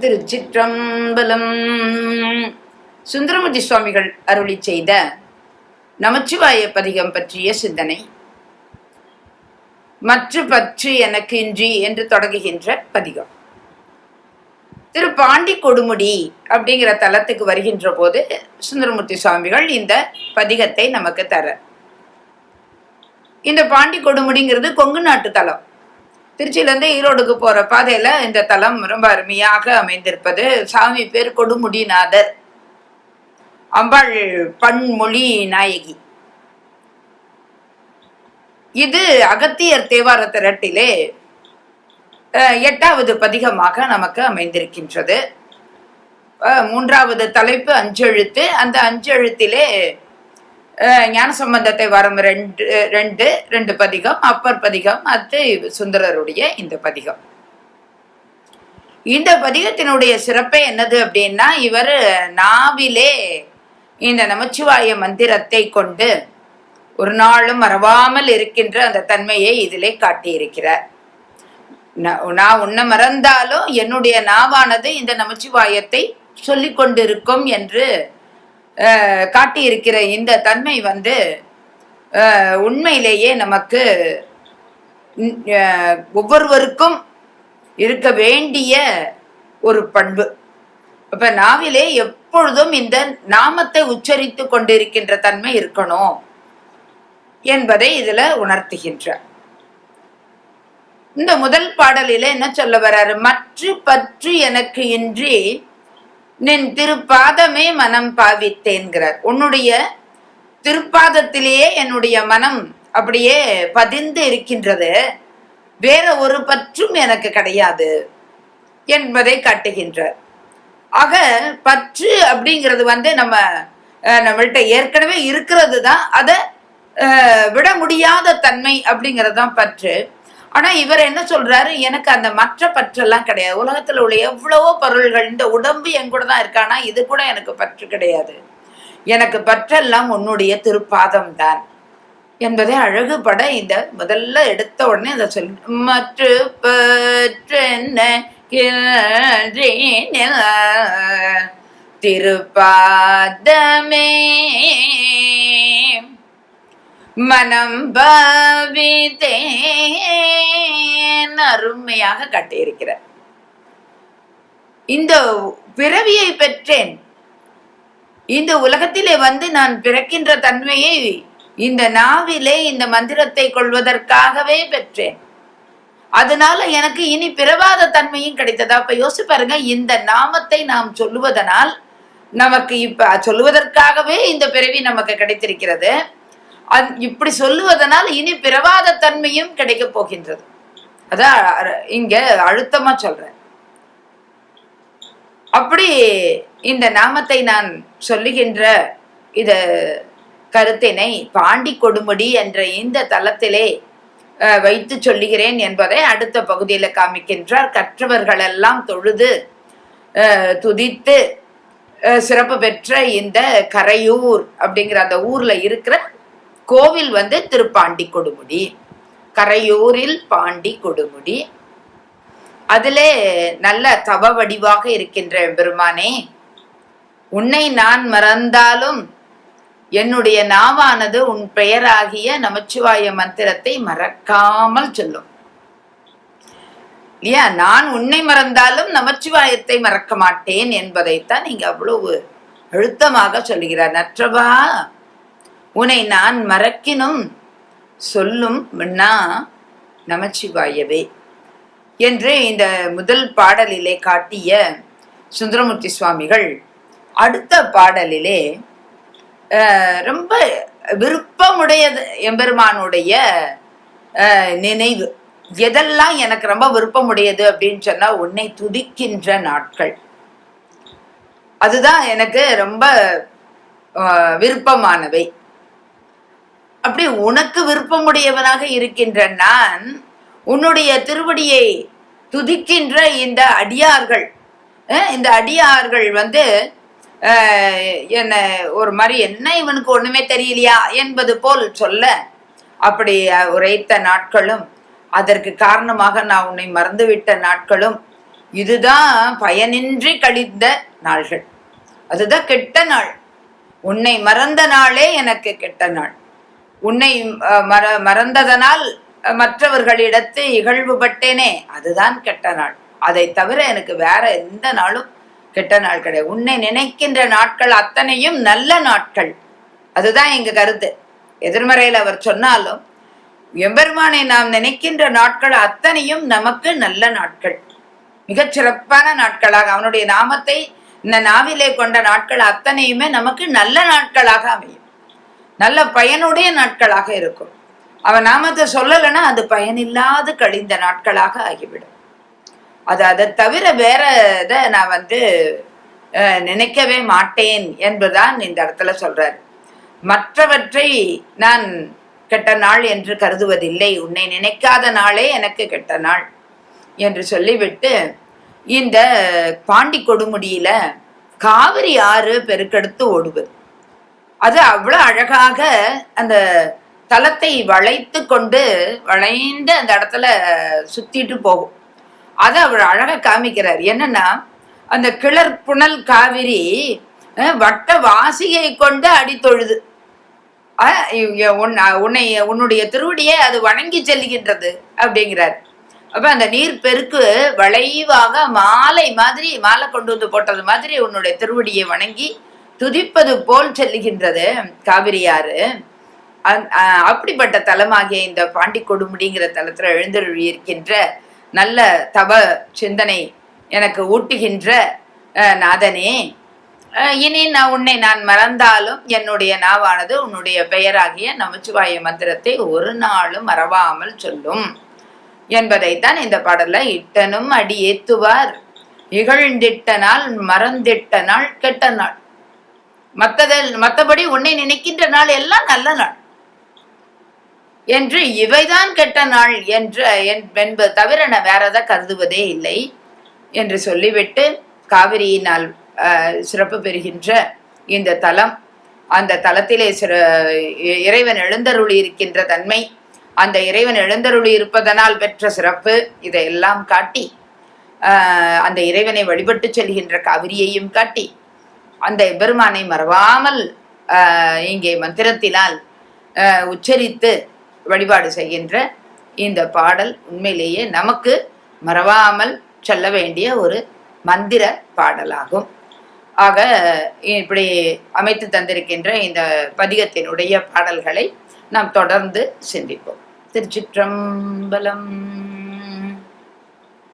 திருச்சிற்றம்பலம். சுந்தரமூர்த்தி சுவாமிகள் அருளி செய்த நமச்சிவாய பதிகம் பற்றிய சிந்தனை. மற்ற பற்று எனக்கு இன்றி என்று தொடங்குகின்ற பதிகம். திரு பாண்டி கொடுமுடி அப்படிங்கிற தலத்துக்கு வருகின்ற போது சுந்தரமூர்த்தி சுவாமிகள் இந்த பதிகத்தை நமக்கு தர. இந்த பாண்டி கொடுமுடிங்கிறது கொங்கு நாட்டு தலம். திருச்சியிலேருந்து ஈரோடுக்கு போகிற பாதையில் இந்த தலம் ரொம்ப அருமையாக அமைந்திருப்பது சாமி பேர் கொடுமுடிநாதர். அம்பாள் பன்மொழி நாயகி. இது அகத்தியர் தேவார திரட்டிலே அஹ், எட்டாவது பதிகமாக நமக்கு அமைந்திருக்கின்றது. மூன்றாவது தலைப்பு அஞ்செழுத்து. அந்த அஞ்செழுத்திலே ஞான சம்பந்தத்தை வரும் ரெண்டு ரெண்டு ரெண்டு பதிகம் அப்பர் பதிகம் அது சுந்தரருடைய இந்த பதிகம். இந்த பதிகத்தினுடைய சிறப்பே என்னது அப்படின்னா இவர் நாவிலே இந்த நமச்சிவாய மந்திரத்தை கொண்டு ஒரு நாளும் மறவாமல் இருக்கின்ற அந்த தன்மையை இதிலே காட்டியிருக்கிறார். நான் உன்னை மறந்தாலும் என்னுடைய நாவானது இந்த நமச்சிவாயத்தை சொல்லிக் கொண்டிருக்கும் என்று காட்டியிருக்கிற இந்த தன்மை வந்து உண்மையிலேயே நமக்கு ஒவ்வொருவருக்கும் இருக்க வேண்டிய ஒரு பண்பு. இப்ப நாவிலே எப்பொழுதும் இந்த நாமத்தை உச்சரித்து கொண்டிருக்கின்ற தன்மை இருக்கணும் என்பதை இதுல உணர்த்துகின்ற இந்த முதல் பாடலில என்ன சொல்ல வர்றாரு? மற்ற பற்று எனக்கு இன்றி நின் திருப்பாதமே மனம் பாவித்தேன்கிறார். உன்னுடைய திருப்பாதத்திலேயே என்னுடைய மனம் அப்படியே பதிந்து இருக்கின்றது. வேற ஒரு பற்றும் எனக்கு கிடையாது என்பதை காட்டுகின்றார். ஆக பற்று அப்படிங்கிறது வந்து நம்ம நம்மள்கிட்ட ஏற்கனவே இருக்கிறது தான். அதை விட முடியாத தன்மை அப்படிங்கிறது தான் பற்று. ஆனால் இவர் என்ன சொல்றாரு? எனக்கு அந்த மற்ற பற்றெல்லாம் கிடையாது. உலகத்தில் உள்ள எவ்வளவோ பொருள்கள் இந்த உடம்பு என் கூட தான் இருக்கானா இது கூட எனக்கு பற்று கிடையாது. எனக்கு பற்றெல்லாம் உன்னுடைய திருப்பாதம் தான். என்பதை அழகுபட இந்த முதல்ல எடுத்த உடனே அதை சொல் மற்ற பற்றென்ன திருப்பாதமே. மனம் பாவித்தேன் அருமையாக கட்டியிருக்கிறார். இந்த பிறவியை பெற்றேன். இந்த உலகத்திலே வந்து நான் பிறக்கின்ற தன்மையை இந்த நாவிலே இந்த மந்திரத்தை கொள்வதற்காகவே பெற்றேன். அதனால எனக்கு இனி பிறவாத தன்மையும் கிடைத்தது. அப்ப யோசிச்சு பாருங்க இந்த நாமத்தை நாம் சொல்லுவதனால் நமக்கு இப்ப சொல்லுவதற்காகவே இந்த பிறவி நமக்கு கிடைத்திருக்கிறது. அந் இப்படி சொல்லுவதனால் இனி பிரவாத தன்மையும் கிடைக்க போகின்றது. அதான் இங்க அழுத்தமா சொல்றேன். அப்படி இந்த நாமத்தை நான் சொல்லுகின்ற இத கருத்தினை பாண்டி கொடுமுடி என்ற இந்த தலத்திலே அஹ், வைத்து சொல்லுகிறேன் என்பதை அடுத்த பகுதியில காமிக்கின்றார். கற்றவர்கள் எல்லாம் தொழுது அஹ், துதித்து சிறப்பு பெற்ற இந்த கரையூர் அப்படிங்கிற அந்த ஊர்ல இருக்கிற கோவில் வந்து திருப்பாண்டி கொடுமுடி. கரையூரில் பாண்டி கொடுமுடி. அதிலே நல்ல தவ வடிவாக இருக்கின்ற பெருமானே உன்னை நான் மறந்தாலும் என்னுடைய நாவானது உன் பெயராகிய நமச்சிவாய மந்திரத்தை மறக்காமல் சொல்லும். இல்லையா? நான் உன்னை மறந்தாலும் நமச்சிவாயத்தை மறக்க மாட்டேன் என்பதைத்தான் நீங்க அவ்வளவு அழுத்தமாக சொல்லுகிறார். நற்றவா? உன்னை நான் மறக்கினும் சொல்லும் விண்ணா நமச்சிவாயவே என்று இந்த முதல் பாடலிலே காட்டிய சுந்தரமூர்த்தி சுவாமிகள் அடுத்த பாடலிலே ரொம்ப விருப்பமுடையது எம்பெருமானுடைய நினைவு. எதெல்லாம் எனக்கு ரொம்ப விருப்பமுடையது அப்படின்னு சொன்னா உன்னை துதிக்கின்ற நாட்கள். அதுதான் எனக்கு ரொம்ப விருப்பமானவை. அப்படி உனக்கு விருப்பமுடையவனாக இருக்கின்ற நான் உன்னுடைய திருவடியை துதிக்கின்ற இந்த அடியார்கள் இந்த அடியார்கள் வந்து என்ன ஒரு மாதிரி என்ன இவனுக்கு ஒண்ணுமே தெரியலையா என்பது போல் சொல்ல அப்படி உரைத்த நாட்களும் அதற்கு காரணமாக நான் உன்னை மறந்துவிட்ட நாட்களும் இதுதான் பயனின்றி கழிந்த நாள்கள். அதுதான் கெட்ட நாள். உன்னை மறந்த நாளே எனக்கு கெட்ட நாள். உன்னை மற மறந்ததனால் மற்றவர்களிடத்து இகழ்வுபட்டேனே அதுதான் கெட்ட நாள். அதை தவிர எனக்கு வேற எந்த நாளும் கெட்ட நாள் கிடையாது. உன்னை நினைக்கின்ற நாட்கள் அத்தனையும் நல்ல நாட்கள். அதுதான் எங்க கருத்து. எதிர்மறையில் அவர் சொன்னாலும் எம்பெருமானை நாம் நினைக்கின்ற நாட்கள் அத்தனையும் நமக்கு நல்ல நாட்கள். மிகச் சிறப்பான நாட்களாக அவனுடைய நாமத்தை இந்த நாவிலே கொண்ட நாட்கள் அத்தனையுமே நமக்கு நல்ல நாட்களாக அமையும். நல்ல பயனுடைய நாட்களாக இருக்கும். அவன் நாமத்தை சொல்லலைன்னா அது பயனில்லாது கழிந்த நாட்களாக ஆகிவிடும். அது அதை தவிர வேற இதை நான் வந்து நினைக்கவே மாட்டேன் என்பதுதான் இந்த இடத்துல சொல்றாரு. மற்றவற்றை நான் கெட்ட நாள் என்று கருதுவதில்லை. உன்னை நினைக்காத நாளே எனக்கு கெட்ட நாள் என்று சொல்லிவிட்டு இந்த பாண்டி கொடுமுடியில காவிரி ஆறு பெருக்கெடுத்து ஓடுவது. அது அவ்வளவு அழகாக அந்த தலத்தை வளைத்து கொண்டு வளைந்து அந்த இடத்துல சுத்திட்டு போகும். அதை அவர் அழகா காமிக்கிறார். என்னன்னா அந்த கிளர் புனல் காவிரி வட்ட வாசியை கொண்டு அடித்தொழுது அஹ், உன்னை உன்னுடைய திருவடியை அது வணங்கி செல்கின்றது அப்படிங்கிறார். அப்ப அந்த நீர் பெருக்கு வளைவாக மாலை மாதிரி மாலை கொண்டு வந்து போட்டது மாதிரி உன்னுடைய திருவடியை வணங்கி துதிப்பது போல் செல்லுகின்றது காவிரியாறு. அந்- அப்படிப்பட்ட தலமாகிய இந்த பாண்டி கொடுமுடிங்கிற தலத்துல எழுந்தருளியிருக்கின்ற நல்ல தவ சிந்தனை எனக்கு ஊட்டுகின்ற நாதனே. இனி நான் உன்னை நான் மறந்தாலும் என்னுடைய நாவானது உன்னுடைய பெயராகிய நமச்சிவாய மந்திரத்தை ஒரு நாளும் மறவாமல் சொல்லும் என்பதைத்தான் இந்த பாடல்ல இட்டனும் அடி ஏத்துவார் இகழ்ந்திட்ட நாள் மறந்திட்ட நாள் கெட்ட நாள். மற்றதல் மற்றபடி உன்னை நினைக்கின்ற நாள் எல்லாம் நல்ல நாள். என்று இவைதான் கெட்ட நாள் என்ற என்- என்பது தவிர நான் வேற எதை கருதுவதே இல்லை என்று சொல்லிவிட்டு காவிரியினால் சிறப்பு பெறுகின்ற இந்த தலம் அந்த தலத்திலே சிற இ- இறைவன் எழுந்தருளி இருக்கின்ற தன்மை அந்த இறைவன் எழுந்தருளி இருப்பதனால் பெற்ற சிறப்பு இதையெல்லாம் காட்டி அந்த இறைவனை வழிபட்டு செல்கின்ற காவிரியையும் காட்டி அந்த பெருமானை மறவாமல் இங்கே மந்திரத்தினால் உச்சரித்து வழிபாடு செய்கின்ற இந்த பாடல் உண்மையிலேயே நமக்கு மறவாமல் சொல்ல வேண்டிய ஒரு மந்திர பாடலாகும். ஆக இப்படி அமைத்து தந்திருக்கின்ற இந்த பதிகத்தினுடைய பாடல்களை நாம் தொடர்ந்து சிந்திப்போம். திருச்சிற்றம்பலம்